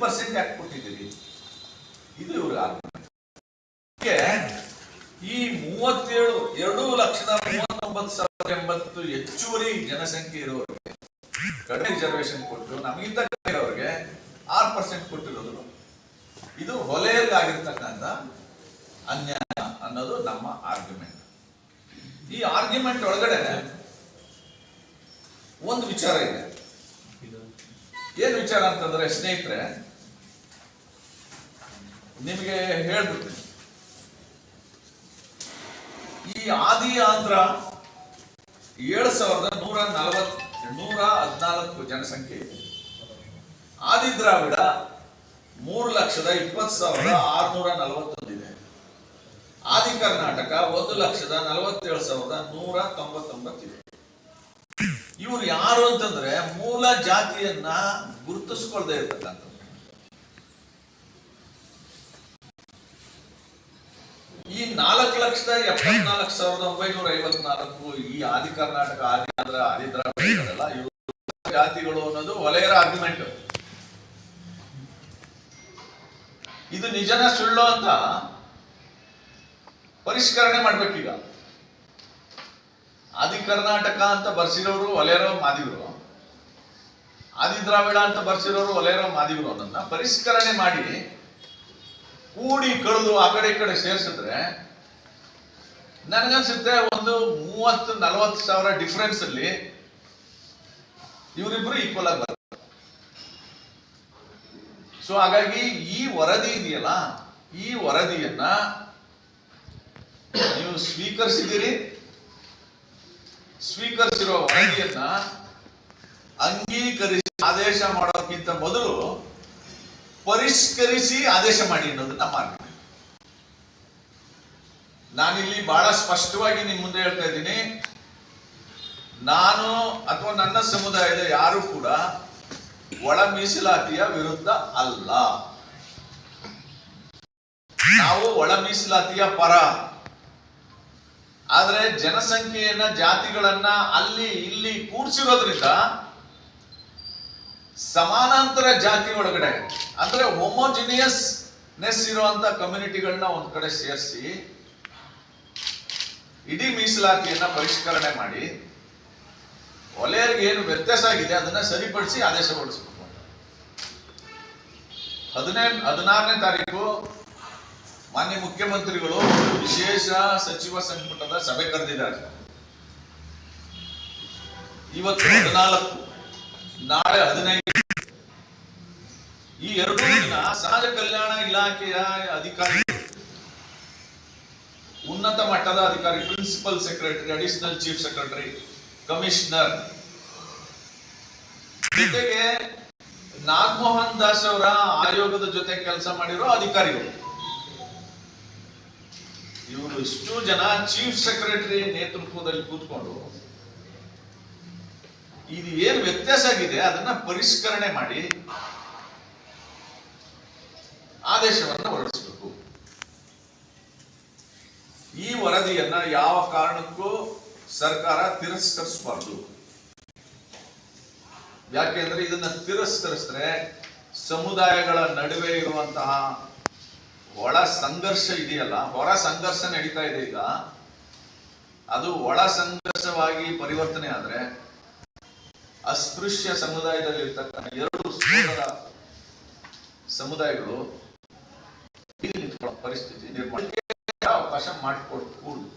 Percent ಯಾಕೆ ಕೊಟ್ಟಿದ್ದೀರಿ ಇದು ಇವರು ಈ ಮೂವತ್ತೇಳು, ಎರಡು ಲಕ್ಷದ ಮೂವತ್ತೊಂಬತ್ತು ಸಾವಿರದ ಎಂಬತ್ತು ಹೆಚ್ಚುವರಿ ಜನಸಂಖ್ಯೆ ಇರುವವರಿಗೆ ಕಡಿಮೆ ರಿಸರ್ವೇಶನ್ ಕೊಟ್ಟು ನಮಗಿಂತ ಕಡಿಮೆ ಇರೋರಿಗೆ ಆರು ಪರ್ಸೆಂಟ್ ಕೊಟ್ಟಿರೋದು ಇದು ಹೊಲೆಯಲ್ಲಾಗಿರ್ತಕ್ಕಂಥ ಅನ್ಯಾಯ ಅನ್ನೋದು ನಮ್ಮ ಆರ್ಗ್ಯುಮೆಂಟ್ ಈ ಆರ್ಗ್ಯುಮೆಂಟ್ ಒಳಗಡೆ ಒಂದು ವಿಚಾರ ಇದೆ. ಏನು ವಿಚಾರ ಅಂತಂದ್ರೆ, ಸ್ನೇಹಿತರೆ ನಿಮಗೆ ಹೇಳ್ಬಿಡ್ತೇನೆ ಈ ಆದಿ ಆಂಧ್ರ ಏಳು ಸಾವಿರದ ನೂರ ನಲವತ್ ನೂರ ಹದಿನಾಲ್ಕು ಜನಸಂಖ್ಯೆ ಇದೆ. ಆದಿ ದ್ರಾವಿಡ ಮೂರು ಲಕ್ಷದ ಇಪ್ಪತ್ತು ಸಾವಿರದ ಆರುನೂರ ನಲವತ್ತೊಂದಿದೆ. ಆದಿ ಕರ್ನಾಟಕ ಒಂದು ಲಕ್ಷದ ನಲವತ್ತೇಳು ಸಾವಿರದ ನೂರ ತೊಂಬತ್ತೊಂಬತ್ತಿದೆ. ಇವ್ರು ಯಾರು ಅಂತಂದ್ರೆ ಮೂಲ ಜಾತಿಯನ್ನ ಗುರುತಿಸ್ಕೊಳ್ದೇ ಇರ್ತಕ್ಕಂಥ ಈ ನಾಲ್ಕು ಲಕ್ಷದ ಎಪ್ಪತ್ನಾಲ್ಕು ಸಾವಿರದ ಒಂಬೈನೂರ ಐವತ್ನಾಲ್ಕು ಈ ಆದಿ ಕರ್ನಾಟಕ, ಆದಿ ಆಂಧ್ರ, ಆದಿ ದ್ರಾವಿಡಗಳೆಲ್ಲ ಇವು ಜಾತಿಗಳು ಅನ್ನೋದು ವಲಯರ ಆರ್ಗ್ಯುಮೆಂಟ್ ಇದು ನಿಜನ ಸುಳ್ಳು ಅಂತ ಪರಿಷ್ಕರಣೆ ಮಾಡ್ಬೇಕೀಗ. ಆದಿ ಕರ್ನಾಟಕ ಅಂತ ಬರ್ಸಿರೋರು ಒಲೆಯರೋ ಮಾದಿಗರು ಆದಿ ದ್ರಾವಿಡ ಅಂತ ಬರ್ಸಿರೋರು ಒಲೆಯರೋ ಮಾದಿಗರು ಅದನ್ನ ಪರಿಷ್ಕರಣೆ ಮಾಡಿ ಕೂಡಿ ಕಳೆದು ಆ ಕಡೆ ಈ ಕಡೆ ಸೇರಿಸಿದ್ರೆ ನನಗನ್ಸುತ್ತೆ ಒಂದು ಮೂವತ್ತು, ನಲವತ್ತು ಸಾವಿರ ಡಿಫ್ರೆನ್ಸ್ ಅಲ್ಲಿ ಇವರಿಬ್ರು ಈಕ್ವಲ್ ಆಗಿ ಬರ್ತಾರೆ. ಸೊ ಹಾಗಾಗಿ ಈ ವರದಿ ಇದೆಯಲ್ಲ, ಈ ವರದಿಯನ್ನ ನೀವು ಸ್ವೀಕರಿಸಿದಿರಿ ಸ್ವೀಕರಿಸಿರುವ ವರದಿಯನ್ನ ಅಂಗೀಕರಿಸಿ ಆದೇಶ ಮಾಡೋಕ್ಕಿಂತ ಮೊದಲು ಪರಿಷ್ಕರಿಸಿ ಆದೇಶ ಮಾಡಿ ಅನ್ನೋದು ನಮ್ಮ. ನಾನಿಲ್ಲಿ ಬಹಳ ಸ್ಪಷ್ಟವಾಗಿ ನಿಮ್ ಮುಂದೆ ಹೇಳ್ತಾ ಇದ್ದೀನಿ. ನಾನು ಅಥವಾ ನನ್ನ ಸಮುದಾಯದ ಯಾರು ಕೂಡ ಒಳ ಮೀಸಲಾತಿಯ ವಿರುದ್ಧ ಅಲ್ಲ. ನಾವು ಒಳ ಮೀಸಲಾತಿಯ ಪರ. ಆದ್ರೆ ಜನಸಂಖ್ಯೆಯನ್ನ ಜಾತಿಗಳನ್ನ ಅಲ್ಲಿ ಇಲ್ಲಿ ಕೂಡ್ಸಿರೋದ್ರಿಂದ ಸಮಾನಾಂತರ ಜಾತಿ ಒಳಗಡೆ. ಅಂದ್ರೆ ಹೋಮೋಜಿನಿಯಸ್ ನೆಸ್ ಇರುವಂತ ಕಮ್ಯುನಿಟಿಗಳನ್ನ ಒಂದ್ ಕಡೆ ಸೇರಿಸಿ, ಇಡೀ ಮೀಸಲಾತಿಯನ್ನ ಪರಿಷ್ಕರಣೆ ಮಾಡಿ ಒಲೆಯರಿಗೆ ಏನು ವ್ಯತ್ಯಾಸ ಆಗಿದೆ ಅದನ್ನ ಸರಿಪಡಿಸಿ ಆದೇಶ ಹೊರಡಿಸಬೇಕು ಹದಿನೈ, ಹದಿನಾರನೇ ತಾರೀಕು ಮಾನ್ಯ ಮುಖ್ಯಮಂತ್ರಿಗಳು ವಿಶೇಷ ಸಚಿವ ಸಂಪುಟದ ಸಭೆ ಕರೆದಿದ್ದಾರೆ. ಇವತ್ತು ಹದಿನಾಲ್ಕು. ನಾಳೆ ಹದಿನೈದು. ಈ ಎರಡೂ ದಿನ ಸಮಾಜ ಕಲ್ಯಾಣ ಇಲಾಖೆಯ ಅಧಿಕಾರಿ, ಉನ್ನತ ಮಟ್ಟದ ಅಧಿಕಾರಿ principal secretary additional chief secretary commissioner ಜೊತೆಗೆ ನಾಗಮೋಹನ್ ದಾಸ್ ಅವರ ಆಯೋಗದ ಜೊತೆ ಕೆಲಸ ಮಾಡಿರೋ ಅಧಿಕಾರಿಗಳು. ಇವರು ಇಷ್ಟು ಜನ ಚೀಫ್ ಸೆಕ್ರೆಟರಿ ನೇತೃತ್ವದಲ್ಲಿ ಕೂತ್ಕೊಂಡು ಇದು ಏನು ವ್ಯತ್ಯಾಸ ಆಗಿದೆ, ಅದನ್ನ ಪರಿಷ್ಕರಣೆ ಮಾಡಿ ಆದೇಶವನ್ನ ಹೊರಡಿಸಬೇಕು. ಈ ವರದಿಯನ್ನ ಯಾವ ಕಾರಣಕ್ಕೂ ಸರ್ಕಾರ ತಿರಸ್ಕರಿಸಬಾರ್ದು. ಯಾಕೆಂದ್ರೆ ಇದನ್ನ ತಿರಸ್ಕರಿಸಿದ್ರೆ ಸಮುದಾಯಗಳ ನಡುವೆ ಇರುವಂತಹ ಒಳ ಸಂಘರ್ಷ ಇದೆಯಲ್ಲ, ಹೊರ ಸಂಘರ್ಷ ನಡೀತಾ ಇದೆ ಈಗ. ಅದು ಒಳ ಸಂಘರ್ಷವಾಗಿ ಪರಿವರ್ತನೆ ಆದ್ರೆ ಅಸ್ಪೃಶ್ಯ ಸಮುದಾಯದಲ್ಲಿ ಇರ್ತಕ್ಕಂಥ ಎರಡು ಸಮುದಾಯಗಳು ಪರಿಸ್ಥಿತಿ ನಿರ್ಮಾಣ ಅವಕಾಶ ಮಾಡಿಕೊಡ್ ಕೂಡುದು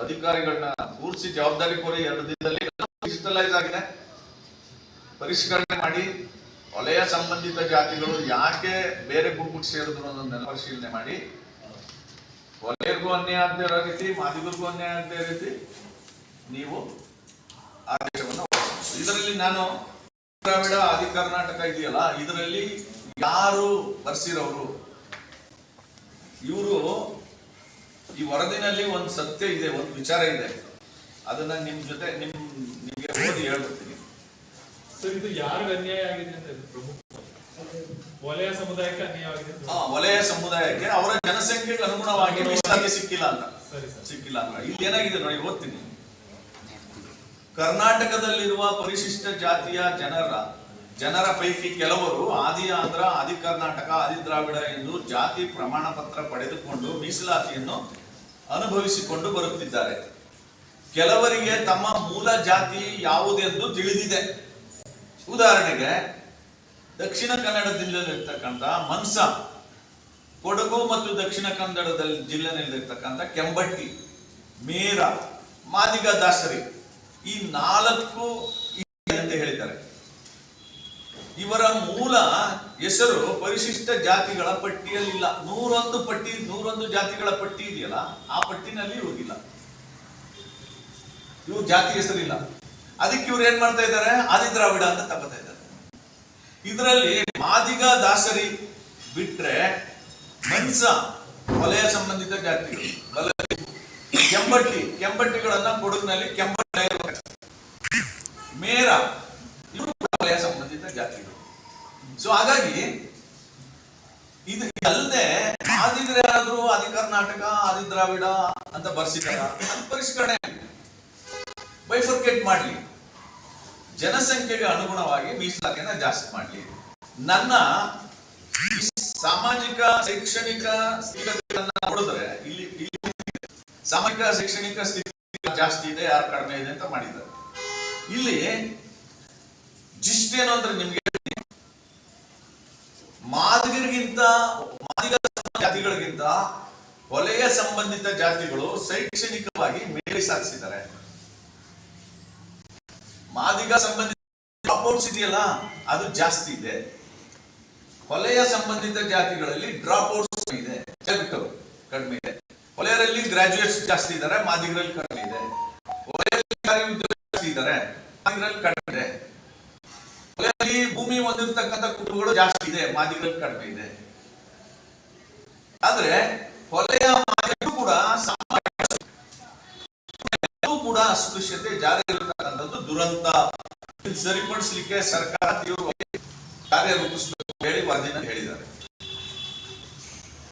ಅಧಿಕಾರಿಗಳನ್ನ ಕೂರಿಸಿ ಜವಾಬ್ದಾರಿ ಕೋರಿ ಎರಡು ದಿನದಲ್ಲಿ ಡಿಜಿಟಲೈಸ್ ಆಗಿದೆ. ಪರಿಷ್ಕರಣೆ ಮಾಡಿ ವಲಯ ಸಂಬಂಧಿತ ಜಾತಿಗಳು ಯಾಕೆ ಬೇರೆ ಗುಂಪಿಗೆ ಸೇರಿದ್ರು ಅನ್ನೋದನ್ನ ಪರಿಶೀಲನೆ ಮಾಡಿ. ವಲಯಕ್ಕೂ ಅನ್ಯಾಯ ಆಗದೆ ಇರೋ ರೀತಿ, ಮಾದಿಗರಿಗೂ ಅನ್ಯಾಯ ಆಗದೆ ರೀತಿ ನೀವು ಆದೇಶವನ್ನು. ಇದರಲ್ಲಿ ನಾನು ದ್ರಾವಿಡ ಆದಿ ಕರ್ನಾಟಕ ಇದೆಯಲ್ಲ ಇದರಲ್ಲಿ ಯಾರು ಬರ್ಸಿರೋರು? ಇವರು ಈ ವರದಿನಲ್ಲಿ ಒಂದು ಸತ್ಯ ಇದೆ ಒಂದು ವಿಚಾರ ಇದೆ. ಅದನ್ನ ನಿಮ್ ಜೊತೆ ನಿಮ್ ನಿಮ್ಗೆ ಓದಿ ಹೇಳ್ಬಿಡ್ತೀನಿ. ಸರ್ ಇದು ಯಾರಿಗೆ ಅನ್ಯಾಯ ಆಗಿದೆ ಅಂತ ಪ್ರಮುಖ ವಲಯ ಸಮುದಾಯಕ್ಕೆ ಅನ್ಯಾಯ ಆಗಿದೆ ವಲಯ ಸಮುದಾಯಕ್ಕೆ ಅವರ ಜನಸಂಖ್ಯೆಗೆ ಅನುಗುಣವಾಗಿ ಮೀಸಲಾತಿ ಸಿಕ್ಕಿಲ್ಲ ಅಂತ. ಸರಿ ಸರ್. ಸಿಕ್ಕಿಲ್ಲ ಅಂತ. ಇಲ್ಲಿ ಏನಾಗಿದೆ ನೋಡಿ ಓದ್ತೀನಿ. ಕರ್ನಾಟಕದಲ್ಲಿರುವ ಪರಿಶಿಷ್ಟ ಜಾತಿಯ ಜನರ ಜನರ ಪೈಕಿ ಕೆಲವರು ಆದಿ ಆಂಧ್ರ, ಆದಿ ಕರ್ನಾಟಕ, ಆದಿ ದ್ರಾವಿಡ ಎಂದು ಜಾತಿ ಪ್ರಮಾಣ ಪತ್ರ ಪಡೆದುಕೊಂಡು ಮೀಸಲಾತಿಯನ್ನು ಅನುಭವಿಸಿಕೊಂಡು ಬರುತ್ತಿದ್ದಾರೆ. ಕೆಲವರಿಗೆ ತಮ್ಮ ಮೂಲ ಜಾತಿ ಯಾವುದೆಂದು ತಿಳಿದಿದೆ. ಉದಾಹರಣೆಗೆ, ದಕ್ಷಿಣ ಕನ್ನಡ ಜಿಲ್ಲೆಯಲ್ಲಿರ್ತಕ್ಕಂಥ ಮನ್ಸ, ಕೊಡಗು ಮತ್ತು ದಕ್ಷಿಣ ಕನ್ನಡದಲ್ಲಿ ಜಿಲ್ಲೆಯಲ್ಲಿರ್ತಕ್ಕಂಥ ಕೆಂಬಟ್ಟಿ, ಮೇರ, ಮಾದಿಗ ದಾಸರಿ ಈ ನಾಲ್ಕು ಅಂತ ಹೇಳಿದ್ದಾರೆ. ಇವರ ಮೂಲ ಹೆಸರು ಪರಿಶಿಷ್ಟ ಜಾತಿಗಳ ಪಟ್ಟಿಯಲ್ಲಿಲ್ಲ. ನೂರೊಂದು ಪಟ್ಟಿ, ನೂರೊಂದು ಜಾತಿಗಳ ಪಟ್ಟಿ ಇದೆಯಲ್ಲ, ಆ ಪಟ್ಟಿನಲ್ಲಿ ಹೋಗಿಲ್ಲ ಇವ್ರ ಜಾತಿ ಹೆಸರಿಲ್ಲ. ಅದಕ್ಕೆ ಇವ್ರು ಏನ್ ಮಾಡ್ತಾ ಇದ್ದಾರೆ? ಆದಿದ್ರಾವಿಡ ಅಂತ ತಗೋತಾ ಇದ್ದಾರೆ. ಇದರಲ್ಲಿ ಮಾದಿಗ ದಾಸರಿ ಬಿಟ್ರೆ ಮನ್ಸ ವಲಯ ಸಂಬಂಧಿತ ಜಾತಿಗಳು. ಕೆಂಬಟ್ಟಿ ಕೆಂಬಟ್ಟಿಗಳನ್ನ ಕೊಡಗಿನಲ್ಲಿ ಕೆಂಬಟ್ಟಿ ಮೇರ ಇವರು ವಲಯ ಸಂಬಂಧಿತ ಜಾತಿಗಳು. ಸೊ ಹಾಗಾಗಿ ಇದು ಅಲ್ಲದೆ ಆದಿದ್ರೆ ಆದಿ ಕರ್ನಾಟಕ, ಆದಿ ದ್ರಾವಿಡ ಅಂತ ಬರ್ಸಿದಾರ. ಅದು ಪರಿಷ್ಕರಣೆ ಬೈಫರ್ಕೇಟ್ ಮಾಡ್ಲಿ. ಜನಸಂಖ್ಯೆಗೆ ಅನುಗುಣವಾಗಿ ಮೀಸಲಾತಿಯನ್ನ ಜಾಸ್ತಿ ಮಾಡ್ಲಿ. ನನ್ನ ಸಾಮಾಜಿಕ, ಶೈಕ್ಷಣಿಕ ನೋಡಿದ್ರೆ ಇಲ್ಲಿ ಸಾಮಾಜಿಕ, ಶೈಕ್ಷಣಿಕ ಸ್ಥಿತಿ ಜಾಸ್ತಿ ಇದೆ, ಯಾರು ಕಡಿಮೆ ಇದೆ ಅಂತ ಮಾಡಿದ್ದಾರೆ. ಇಲ್ಲಿ ಜಿಸ್ಟ್ ಏನು ಅಂದ್ರೆ ನಿಮ್ಗೆ ಮಾದಿಗರಿಗಿಂತ ಮಾದಿಗ ಜಾತಿಗಳಿಗಿಂತ ವಲಯ ಸಂಬಂಧಿತ ಜಾತಿಗಳು ಶೈಕ್ಷಣಿಕವಾಗಿ ಮೇಲೆ ಸಾಧಿಸಿದ್ದಾರೆ ಮಾದಿಗ ಸಂಬಂಧಿತ ಡ್ರಾಪ್ಔಟ್ಸ್ ಇದೆಯಲ್ಲ ಅದು ಜಾಸ್ತಿ ಇದೆ. ವಲಯ ಸಂಬಂಧಿತ ಜಾತಿಗಳಲ್ಲಿ ಡ್ರಾಪ್ಔಟ್ಸ್ ಇದೆ. ಕಡಿಮೆ ಇದೆ. ವಲಯರಲ್ಲಿ ಗ್ರಾಜುಯೇಟ್ಸ್ ಜಾಸ್ತಿ ಇದ್ದಾರೆ ಮಾದಿಗರಲ್ಲಿ ಕಡಿಮೆ ಇದೆ. ವಲಯದಲ್ಲಿ ಜಾಸ್ತಿ ಇದ್ದಾರೆ. ಕಡಿಮೆ ಇದೆ. ಭೂಮಿ ಹೊಂದಿರತಕ್ಕಂಥ ಕುಟುಂಬಗಳು ಜಾಸ್ತಿ ಇದೆ ಮಾದಿಗರಲ್ಲಿ ಕಡಿಮೆ ಇದೆ. ಆದ್ರೆ ಹೊಲೆಯ ಮಾದಿಗರು ಕೂಡ ಕೂಡ ಅಸ್ಪೃಶ್ಯತೆ ಜಾರಿ ಇರತಕ್ಕಂಥದ್ದು ದುರಂತ. ಸರಿಪಡಿಸಲಿಕ್ಕೆ ಸರ್ಕಾರ ತೀವ್ರವಾಗಿ ಕಾರ್ಯರೂಪಿಸಬೇಕು ಹೇಳಿ ವರದಿನ